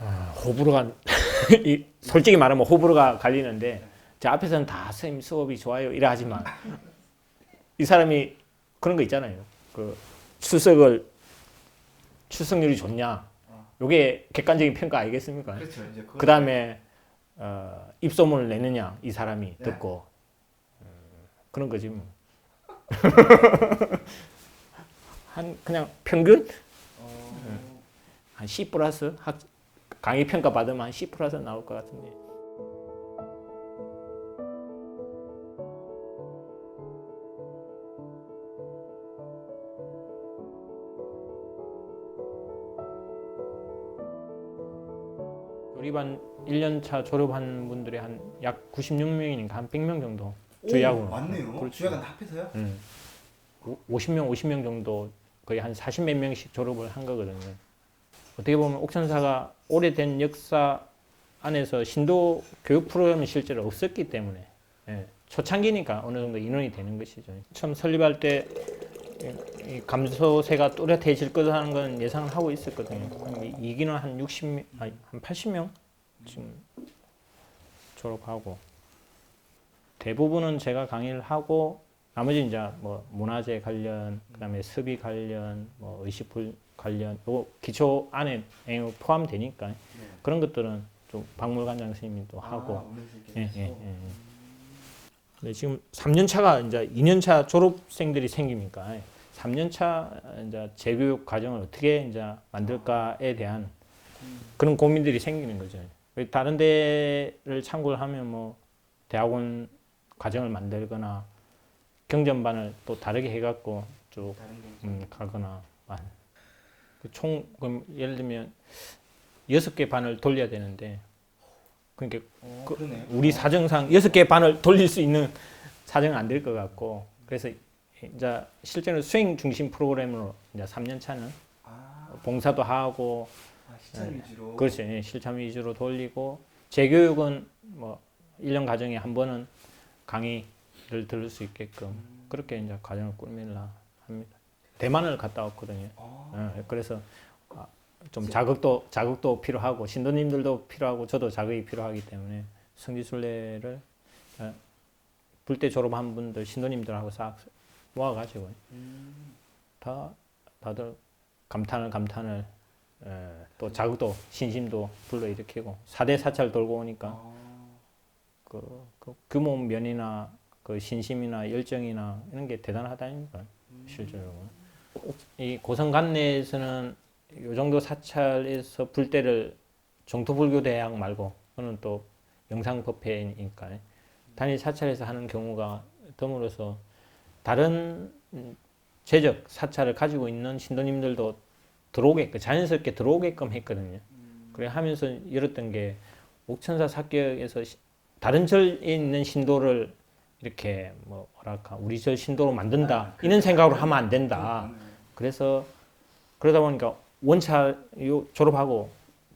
어, 호불호가 이, 솔직히 말하면 호불호가 갈리는데 제 앞에서는 다 선생님 수업이 좋아요 이래 하지만 이 사람이 그런 거 있잖아요. 그 출석을 출석률이 좋냐? 요게 객관적인 평가 아니겠습니까? 그렇죠. 이제 그 다음에 어, 입소문을 내느냐 이 사람이 네. 듣고 음, 그런 거지 뭐. 한 그냥 평균 어, 한 C 플러스 학 강의 평가 받으면 한 C 플러스 나올 것 같은데. 조립한 1년차 졸업한 분들이 한 약 96명이니까 한 100명 정도. 오, 맞네요. 그렇죠. 주야간 다 합해서요? 음. 50명, 50명 정도 거의 한 40 몇 명씩 졸업을 한 거거든요. 어떻게 보면 옥천사가 오래된 역사 안에서 신도 교육 프로그램이 실제로 없었기 때문에 예, 초창기니까 어느 정도 인원이 되는 것이죠. 처음 설립할 때 감소세가 뚜렷해질 거라는 건 예상을 하고 있었거든요. 이- 이기는 한 60명, 아니 한 80명 지금 졸업하고 대부분은 제가 강의를 하고 나머지 이제 뭐 문화재 관련, 그다음에 습이 관련, 뭐 의식불 관련, 요 기초 안에 포함되니까 그런 것들은 좀 박물관장 선생님이 또 하고 아, 예, 예, 해서. 예. 근데 지금 3년 차가 이제 2년 차 졸업생들이 생기니까 3년 차 이제 재교육 과정을 어떻게 이제 만들까에 대한 그런 고민들이 생기는 거죠. 다른 데를 참고를 하면 뭐 대학원 과정을 만들거나 경전반을 또 다르게 해갖고 쭉 음, 가거나 그 총 그럼 예를 들면 여섯 개 반을 돌려야 되는데 그러니까 어, 그-. 우리 어. 사정상 여섯 개 반을 돌릴 수 있는 사정은 안 될 것 같고 그래서 이제 실제로 수행 중심 프로그램으로 이제 3년 차는 아, 봉사도 하고 아 위주로. 그렇죠 예, 실참 위주로 돌리고 재교육은 뭐 1년 과정에 한 번은 강의를 들을 수 있게끔 음. 그렇게 이제 과정을 꾸밀라 합니다. 대만을 갔다 왔거든요. 아, 예, 그래서 아, 좀 자극도 자극도 필요하고 신도님들도 필요하고 저도 자극이 필요하기 때문에 성지순례를 예, 불때 졸업한 분들 신도님들하고 싹 모아가지고 음, 다 다들 감탄을 감탄을 예, 또 자극도 신심도 불러일으키고 사대 사찰 돌고 오니까 아, 그, 그 규모 면이나 그 신심이나 열정이나 이런 게 대단하다니까 실제로 이 고성 관내에서는 요 정도 사찰에서 불때를 정토불교 대학 말고 그는 또 영상법회니까 단일 사찰에서 하는 경우가 드물어서 다른 음, 제적 사찰을 가지고 있는 신도님들도 들어오게끔 자연스럽게 들어오게끔 했거든요. 그래 하면서 열었던 게 옥천사 사격에서 시- 다른 절에 있는 신도를 이렇게 뭐 뭐랄까 우리 절 신도로 만든다 이런 생각으로 하면 안 된다. 그래서 그러다 보니까 원찰 요 졸업하고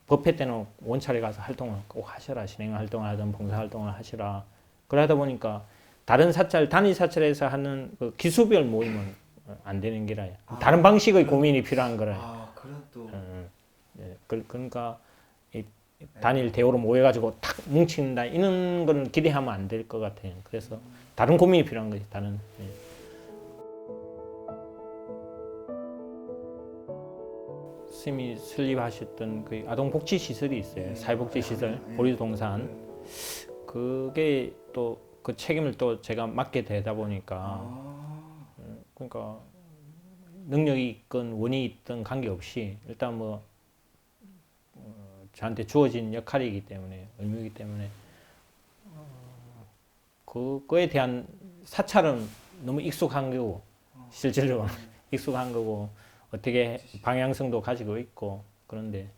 법회 때는 원찰에 가서 활동을 꼭 하셔라 진행 활동을 하든 봉사 활동을 하시라. 그러다 보니까 다른 사찰 단위 사찰에서 하는 그 기수별 모임은 안 되는 기라. 아. 다른 방식의 고민이 필요한 거라. 아, 그런 또 음, 예, 그, 그러니까 이 단일 대우로 모여가지고 탁 뭉친다 이런 거는 기대하면 안 될 것 같아요. 그래서 다른 고민이 필요한 거지. 다른. 예. 스님이 설립하셨던 그 아동복지 시설이 있어요. 사회복지 시설 보리동산. 그게 또 그 책임을 또 제가 맡게 되다 보니까 아, 그러니까 능력이 있건 원이 있든 관계없이 일단 뭐 어, 저한테 주어진 역할이기 때문에 의무이기 때문에 어, 그거에 대한 사찰은 너무 익숙한 거고 실질적으로 익숙한 거고 어떻게 방향성도 가지고 있고 그런데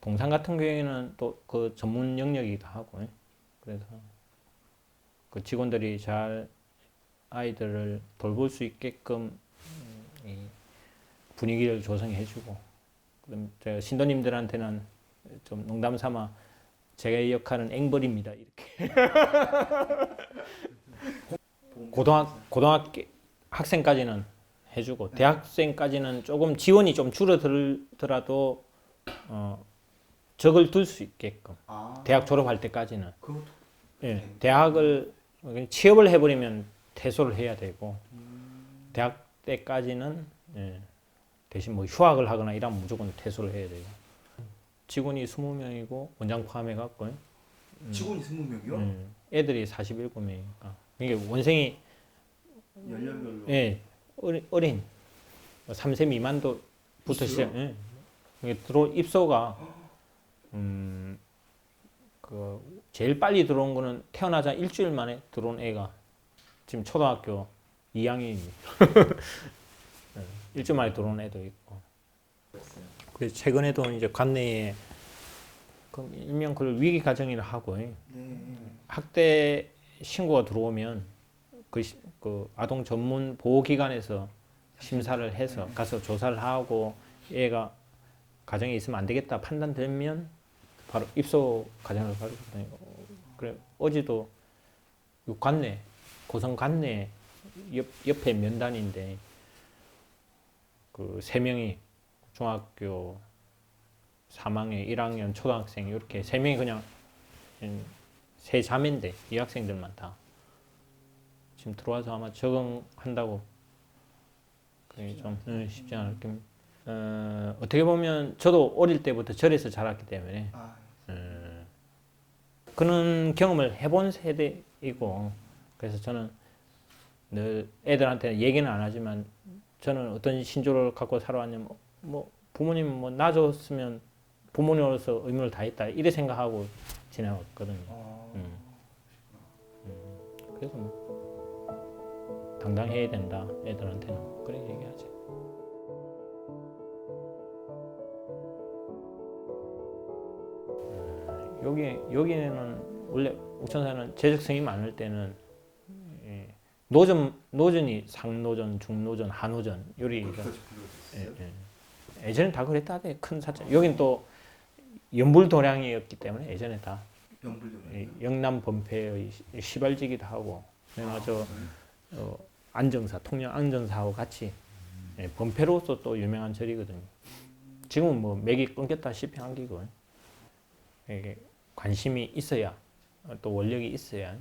동산 같은 경우에는 또 그 전문 영역이기도 하고 예. 그래서 그 직원들이 잘 아이들을 돌볼 수 있게끔 음, 이 분위기를 조성해주고 그럼 제가 신도님들한테는 좀 농담 삼아 제가 역할은 앵벌입니다 이렇게 고등학 고등학교 학생까지는 해주고 대학생까지는 조금 지원이 좀 줄어들더라도 어 적을 둘 수 있게끔 아. 대학 졸업할 때까지는 그것도. 예, 네. 대학을 취업을 해버리면 퇴소를 해야 되고 음. 대학 때까지는 예, 대신 뭐 휴학을 하거나 이러면 무조건 퇴소를 해야 돼요. 직원이 20명이고 원장 포함해 갖고 직원이 20명이요? 음, 애들이 47명이니까 이게 원생이 연령별로. 예, 어린, 어린 3세 미만도 부터 있어요? 시작. 예. 이게 들어 입소가 음, 그 제일 빨리 들어온 거는 태어나자 일주일 만에 들어온 애가 지금 초등학교 2학년입니다. 예, 일주일 만에 들어온 애도 있고. 최근에도 이제 관내에 그 일명 그걸 위기 가정이라 하고 예. 네. 학대 신고가 들어오면 그, 시- 그 아동 전문 보호기관에서 심사를 해서 가서 조사를 하고 얘가 가정에 있으면 안 되겠다 판단되면 바로 입소 과정을 가거든요. 그래 어제도 요 관내 고성 관내 옆, 옆에 면단인데 그 세 명이 중학교 3학년, 1학년, 초등학생 이렇게 세 명이 그냥 음, 세 자매인데 이 학생들만 다 지금 들어와서 아마 적응한다고 그게 좀 음, 쉽지 않을 겁니다. 어, 어떻게 보면 저도 어릴 때부터 절에서 자랐기 때문에 아, 음, 그런 경험을 해본 세대이고 그래서 저는 늘 애들한테는 얘기는 안 하지만 저는 어떤 신조를 갖고 살아왔냐면 뭐 부모님 뭐 놔줬으면 부모님으로서 의무를 다했다 이래 생각하고 지나왔거든요. 어. 음. 그래서 뭐 당당해야 된다 애들한테는 그래 얘기하지. 음, 여기 여기는 원래 옥천사는 재적성이 많을 때는 예, 노전 노전이 상노전, 중노전, 하노전 요리 그렇게까지 예, 불러졌어요? 예. 예전에 다 그랬다대 큰 사자. 여긴 또 연불 도량이었기 때문에 예전에 다. 이 영남 범패의 시- 시발지기도 하고 내가 저 어, 안정사 통영 안정사하고 같이 예, 범패로서 또 유명한 절이거든요. 지금은 뭐 맥이 끊겼다 시피 한 기고 이게 관심이 있어야 어, 또 원력이 있어야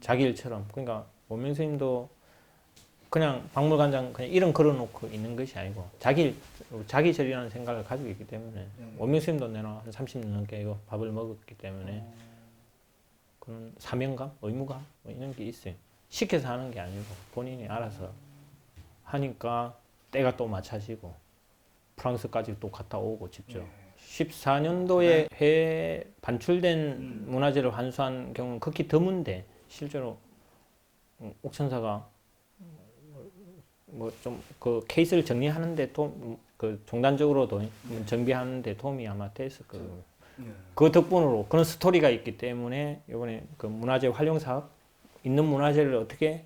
자기 일처럼 그러니까 원명 스님도 그냥 박물관장 그냥 이름 걸어놓고 있는 것이 아니고 자기 일, 자기 절이라는 생각을 가지고 있기 때문에 네. 원명 스님도 내가 한 30년 넘게 이거 밥을 먹었기 때문에 어. 그런 사명감, 의무감 뭐 이런 게 있어요. 시켜서 하는 게 아니고 본인이 알아서 하니까 때가 또 마차지고 프랑스까지 또 갔다 오고 직접. 네. 14년도에 해외 반출된 음. 문화재를 환수한 경우는 극히 드문데 실제로 음, 옥천사가 뭐 좀 그 케이스를 정리하는데 도그 종단적으로 도 정비하는데 도움이 아마 됐을 거예요. 예. 그 덕분으로 그런 스토리가 있기 때문에 이번에 그 문화재 활용 사업 있는 문화재를 어떻게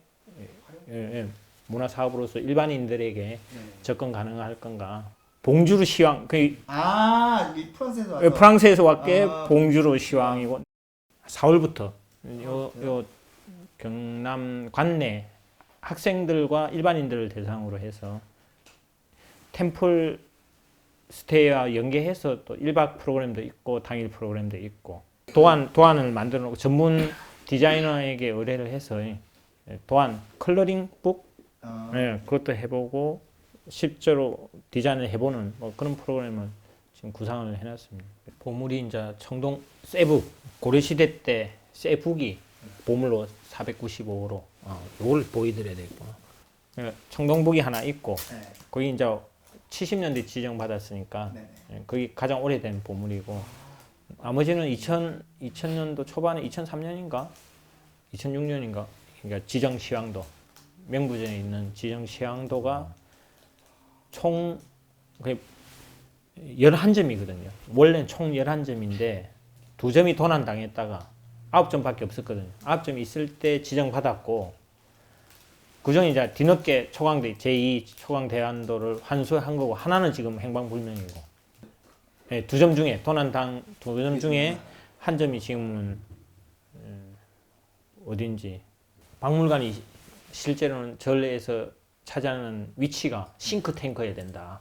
예, 예, 문화 사업으로서 일반인들에게 네. 접근 가능할 건가? 봉주르 시황 그 아, 이 프랑스에서 와서. 프랑스에서 왔게 아, 봉주르 시황이고 4월부터 요, 요 경남 관내 학생들과 일반인들을 대상으로 해서 템플 스테이와 연계해서 또 1박 프로그램도 있고 당일 프로그램도 있고 도안 도안을 만들어 놓고 전문 디자이너에게 의뢰를 해서 예, 도안 컬러링 북 아, 예, 그것도 해보고 실제로 디자인을 해보는 뭐 그런 프로그램을 지금 구상을 해놨습니다. 보물이 이제 청동 세북 고려 시대 때 세북이 보물로 495로 어, 이걸 보여드려야 되겠구나. 예, 청동북이 하나 있고 네. 거기 이제 70년대 지정 받았으니까 네. 예, 거기 가장 오래된 보물이고 나머지는 2000 2000년도 초반에 2003년인가 2006년인가 그러니까 지정 시황도 명부전에 있는 지정 시황도가 총그 11점이거든요. 원래는 총 11점인데 두 점이 도난 당했다가 9점밖에 없었거든요. 9점이 있을 때 지정받았고 그 중에 이제 뒤늦게 초강대 제2 초강 대안도를 환수한 거고 하나는 지금 행방불명이고 네, 두점 중에 도난당 두 점 중에 한 점이 지금은 음, 어딘지 박물관이 실제로는 전례에서 차지하는 위치가 싱크탱크여야 된다.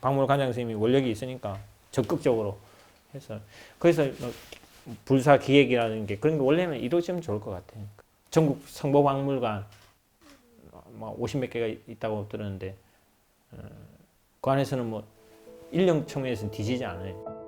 박물관장 선생님이 원력이 있으니까 적극적으로 해서 그래서 뭐 불사 기획이라는 게 그런 게 원래는 이루어지면 좋을 것 같아요. 전국 성보박물관 뭐 50몇 개가 있다고 들었는데 어, 그 안에서는 뭐 인력 측면에서는 뒤지지 않아요.